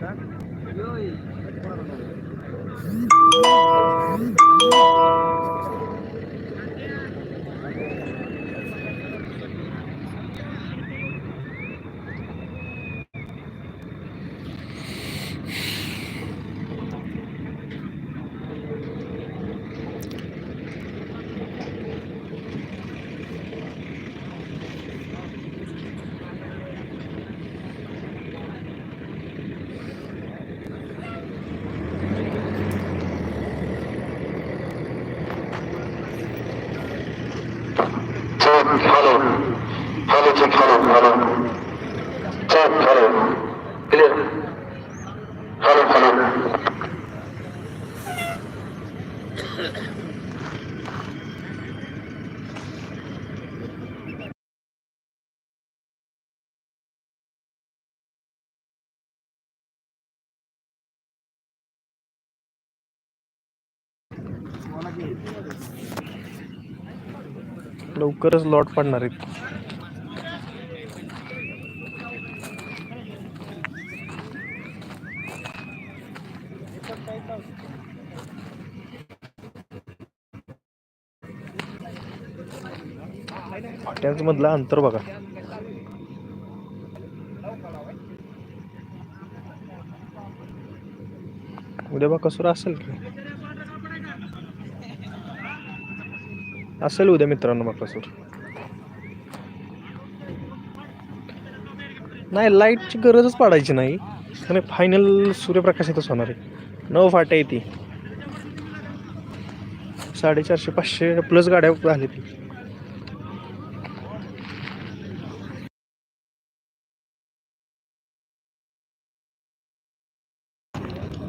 Tá? E Oi. लवकरच lot पडणार आहेत. फाट्यांच मधलं अंतर बघा. उद्या बा कसं असेल की? असेल उद्या मित्रांनो बाकासूर नाही लाईटची गरजच पाडायची नाही. आणि फायनल सूर्यप्रकाशातच होणार आहे. नऊ फाट्या येते साडेचारशे पाचशे प्लस गाड्या झाली ती.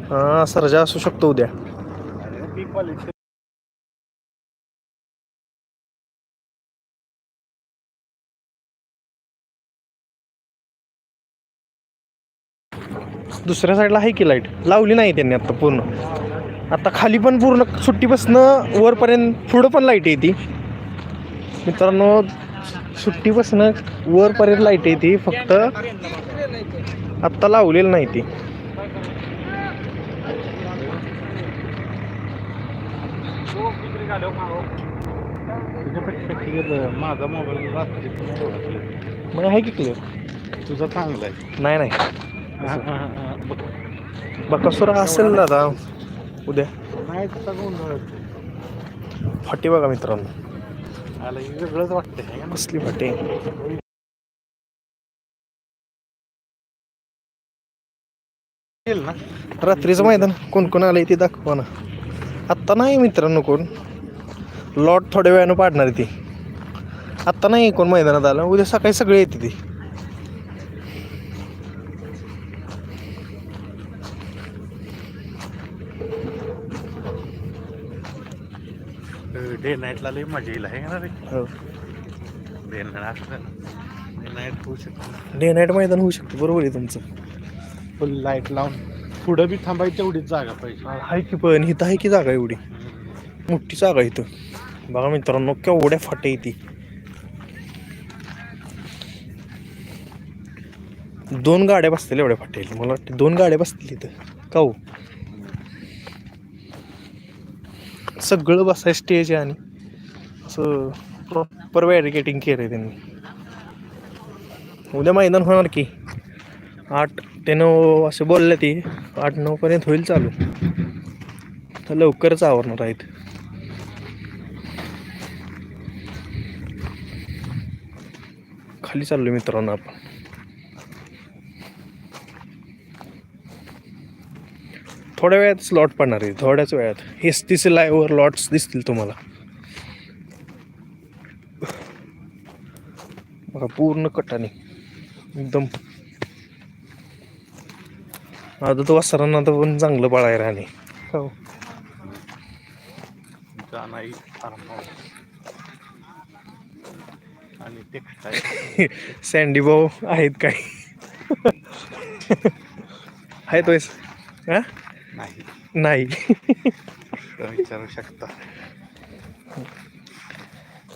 हा सर्जा असू शकतो उद्या. दुसऱ्या साईडला आहे की लाइट लावली नाही त्यांनी आता पूर्ण. आता खाली पण पूर्ण सुट्टीपासनं वरपर्यंत पुढं पण लाइट येते. मित्रांनो सुट्टीपासनं वरपर्यंत लाइट येते फक्त आत्ता लावलेलं नाही ती. माझा मोबाईल मग आहे की क्लिअर तुझा चांगला आहे. नाही नाही. बकासूर असेल दादा उद्या. फाटी बघा मित्रांनो. वेगळंच वाटतंय कसली फाटी? रात्रीचं मैदान कोण कोण आलंय ते दाखवा ना. आत्ता नाही मित्रांनो कोण. लॉट थोड्या वेळानं पाडणार ती. आत्ता नाही कोण मैदानात आलं उद्या सकाळी सगळे येते ती. डे नाईटला लई मजा येईल आहे ना रे? हो. डे नाईट असलं डे नाईट होऊ शकतं डे नाईट मैदान होऊ शकतं बरोबर आहे तुमचं. फुल लाइट लावून पुढं बी थांबायची तेवढीच जागा पाहिजे. आहे की पण इथं आहे की जागा एवढी? मोठी जागा आहे इथं. बघा मित्रांनो केवढ्या फाट्या येते दोन गाड्या बसतील एवढ्या फाट्या मला वाटतं दोन गाड्या बसतील इथं. का हो? सगळं बसाय स्टेज आहे आणि असं प्रॉपर बॅरिकेटिंग केलं आहे त्यांनी. उद्या मैदान होणार की. आठ ते नऊ असे बोलले ती. आठ नऊ पर्यंत होईल चालू. तर लवकरच आवरणार आहेत. खाली चाललो मित्रांनो आपण. थोड्या वेळात स्लॉट पडणार आहे थोड्याच वेळात. हेच तिचे लाईव्हवर लॉट्स दिसतील तुम्हाला. बघा पूर्ण कटाने. एकदम. आता तो वासरांना तर पण चांगलं पळाय राहणे हो. सँडी भाऊ आहेत काय आहेत वयस हा? नाही. विचारू शकता.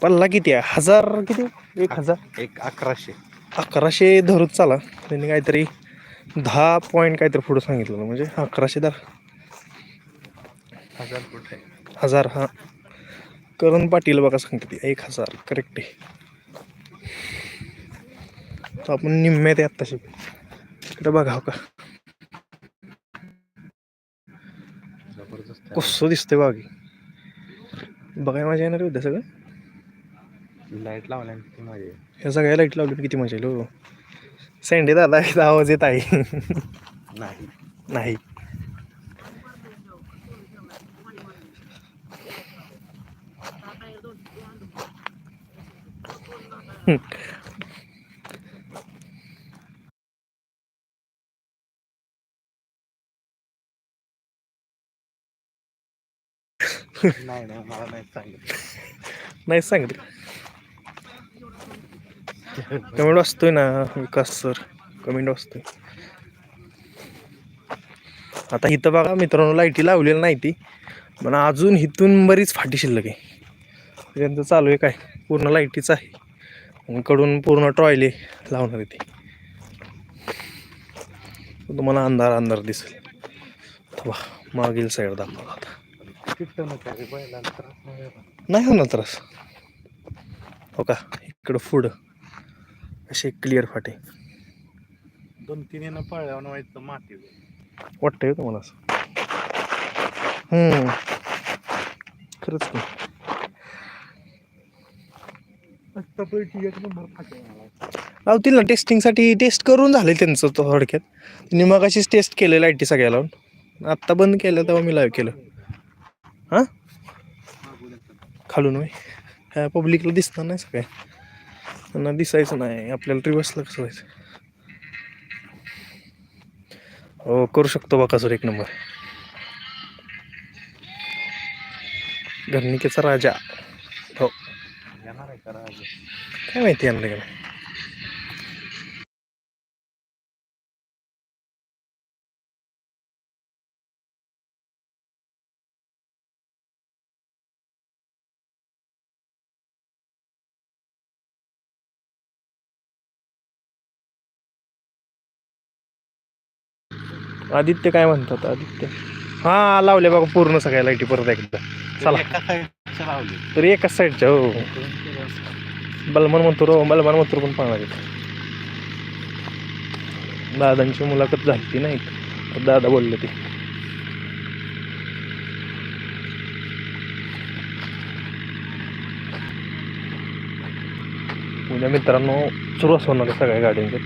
पल्ला किती आहे? हजार किती? एक हजार. एक अकराशे. अकराशे धरूच चाला. त्यांनी काहीतरी दहा पॉईंट काहीतरी पुढं सांगितलं म्हणजे अकराशे दहा हजार फूट आहे हजार हा. करण पाटील बघा सांगते. ती एक हजार. करेक्ट आहे. तर आपण निम्म्यात आहे आत्ताशी. इकडे बघा हो का. कसं दिसतंय बागी बघाय मजा येणार उद्या सगळं. लाइट लावल्याने किती मजा येईल ह्या सगळ्या लाइट लावली किती मजा येईल हो. सँडी दादा इथं आवाज येत आहे नाही. नाही. नाही नाही मला नाही सांगितलं. नाही सांगितलं. कमेंट वाचतोय ना विकास सर. कमेंट वाचतोय. आता इथं बघा मित्रांनो लाईटी लावलेली नाही ती. पण अजून इथून बरीच फाटी शिल्लक आहे. त्यांचं चालू आहे काय? पूर्ण लाईटीच आहे. आणि कडून पूर्ण टॉयले लावणार आहे ते. तुम्हाला अंधार अंधार दिसेल. वा मागील साईड दाखवा आता. नाही होणार त्रास. हो का? इकडं पुढं. असे क्लिअर फाटे. दोन तीन येणं पळल्यावर व्हायचं माती. वाटतंय का तुम्हाला असं. हम्म. खरंच. लावतील ना टेस्टिंगसाठी टेस्ट करून झाले त्यांचं थोडक्यात. मी मगाशीच टेस्ट केलं लाईटी सगळ्या लावून आत्ता बंद केलं तेव्हा मी लाईव्ह केलं. हां? खालून वय ह्या पब्लिकला दिसणार नाही सगळ्या. त्यांना दिसायचं नाही. आपल्याला रिवर्सला कसं व्हायचं? हो करू शकतो बा कसं एक नंबर घरणिकेचा राजा. हो. येणार आहे का काय माहिती आणलं का आदित्य काय म्हणतात? आदित्य. हा लावले बघा पूर्ण सगळ्या लाईटी परत एकदा. चला. तरी एकाच साईडच्या हो. बलमान म्हणतो रो बलमान म्हणतो पण पाहणार आहेत. दादांची मुलाखत झाली ती नाही. दादा बोलले ते. उद्या मित्रांनो सुरू होणार सगळ्या गाड्यांचे.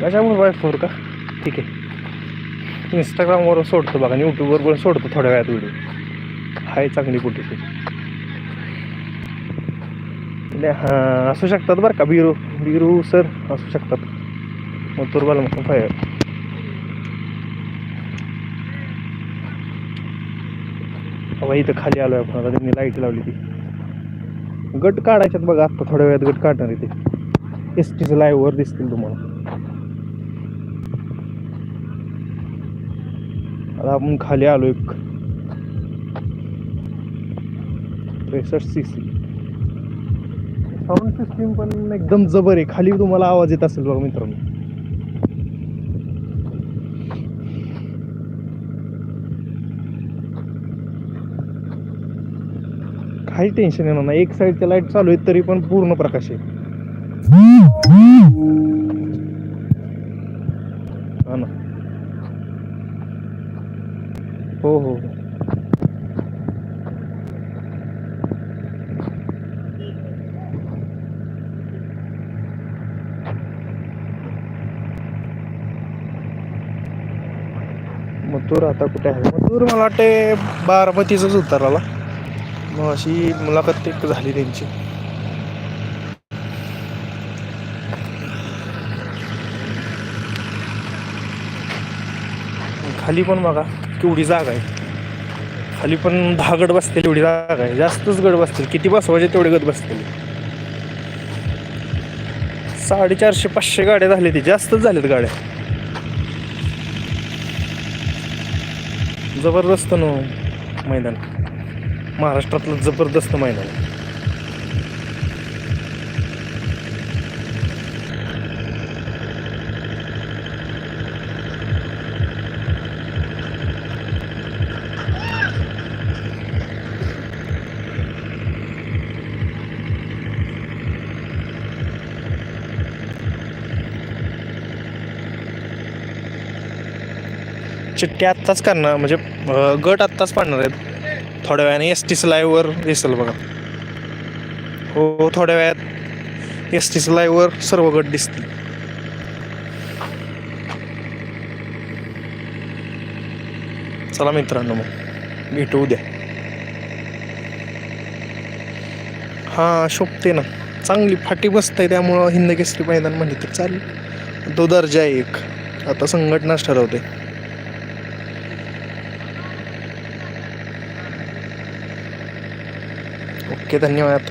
त्याच्यामुळे बाय फोर का? ठीक आहे. इंस्टाग्रामवर सोडतो बघा आणि यूट्यूबवर पण सोडतो थोड्या वेळात व्हिडिओ हाय चांगली कुठे हां असू शकतात बरं का बिरू. बिरू सर असू शकतात. मग तुरबाला मग फाय हवा इथं खाली आलोय आपण आता त्यांनी लाइट लावली ती. गट काढायच्यात बघा आत्ता थोड्या वेळात गट काढणार आहे ते. एस टीचं लाईव्हवर दिसतील तुम्हाला आता आपण खाली आलो एक. त्रेसष्ट सी सी साऊंड सिस्टीम पण एकदम जबर आहे. खाली तुम्हाला आवाज येत असेल बघा मित्रांनो. काही टेन्शन येणार नाही. एक साईडच्या लाइट चालू आहेत तरी पण पूर्ण प्रकाश आहे हा ना हो हो. हो. मथुर आता कुठे आहे? मथुर मला वाटते बारामतीचाच उताराला मग अशी मुलाखत एक झाली त्यांची. खाली पण बघा. तेवढी जागा आहे. खाली पण दहा गड बसतील एवढी जागा आहे. जास्तच गड बसतील. किती बसवायचे तेवढे गड बसतील. साडेचारशे पाचशे गाड्या झाल्या ते. जास्तच झाल्यात गाड्या. जबरदस्त न मैदान. महाराष्ट्रातलं जबरदस्त मैदान. चिठ्ठी आत्ताच करणार म्हणजे गट आत्ताच पाडणार आहेत. थोड्या वेळाने एस टी सी लाईव्हवर दिसेल बघा. हो थोड्या वेळात एस टी सी लाईव्हवर सर्व गट दिसतील. चला मित्रांनो मग भेटू उद्या. हां शोभते ना. चांगली फाटी मस्त आहे त्यामुळं हिंद केसरी मैदान म्हणले तर चालेल. तो दर्जा आहे एक. आता संघटनाच ठरवते ओके धन्यवाद.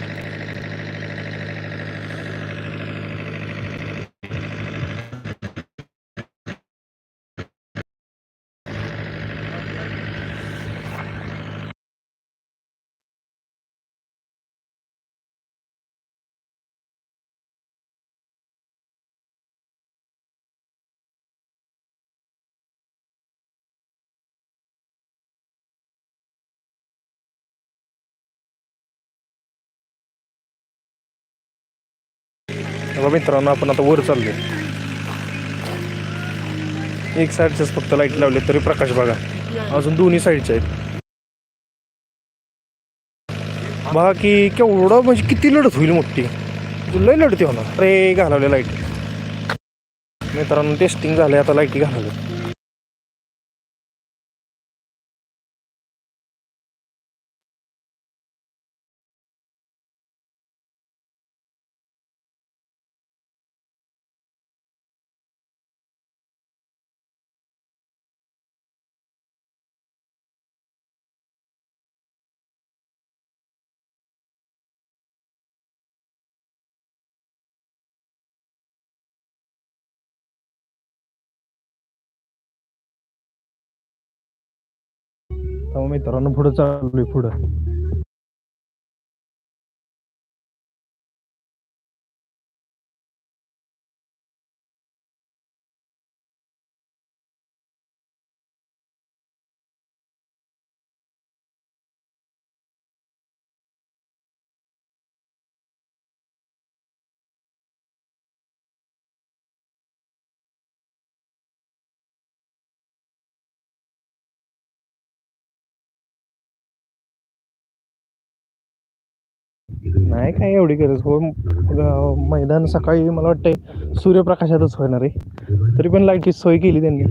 बघा मित्रांनो आपण आता वर चाललो एक साईडच्याच फक्त लाइट लावले तरी प्रकाश बघा. अजून दोन्ही साईडचे आहेत. बघा की केवढं म्हणजे किती लढत होईल मोठी. म्हणजे लय लढती होणार. रे घालवले लाइट मित्रांनो टेस्टिंग झाले आता लाईटी घालवले मित्रांनो पुढं चाललोय पुढं. नाही काय एवढी गरज हो. मैदान सकाळी मला वाटतंय सूर्यप्रकाशातच होणार आहे. तरी पण लाईटची सोय केली त्यांनी.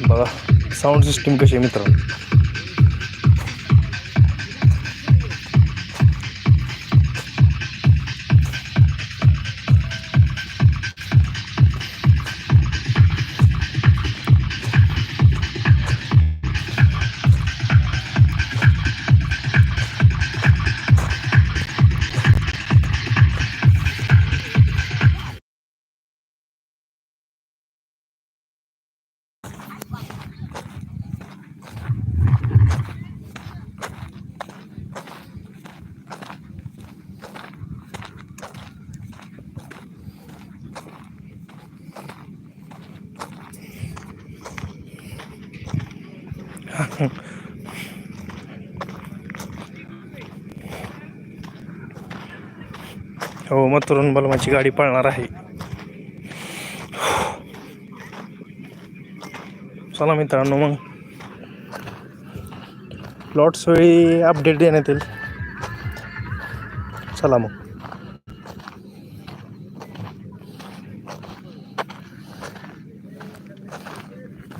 बघा साऊंड सिस्टीम कशी आहे मित्रांनो. हो मथुरून बलमाची गाडी पळणार आहे. चला मित्रांनो मग. प्लॉट्स वेळी अपडेट देण्यात येईल. चला मग.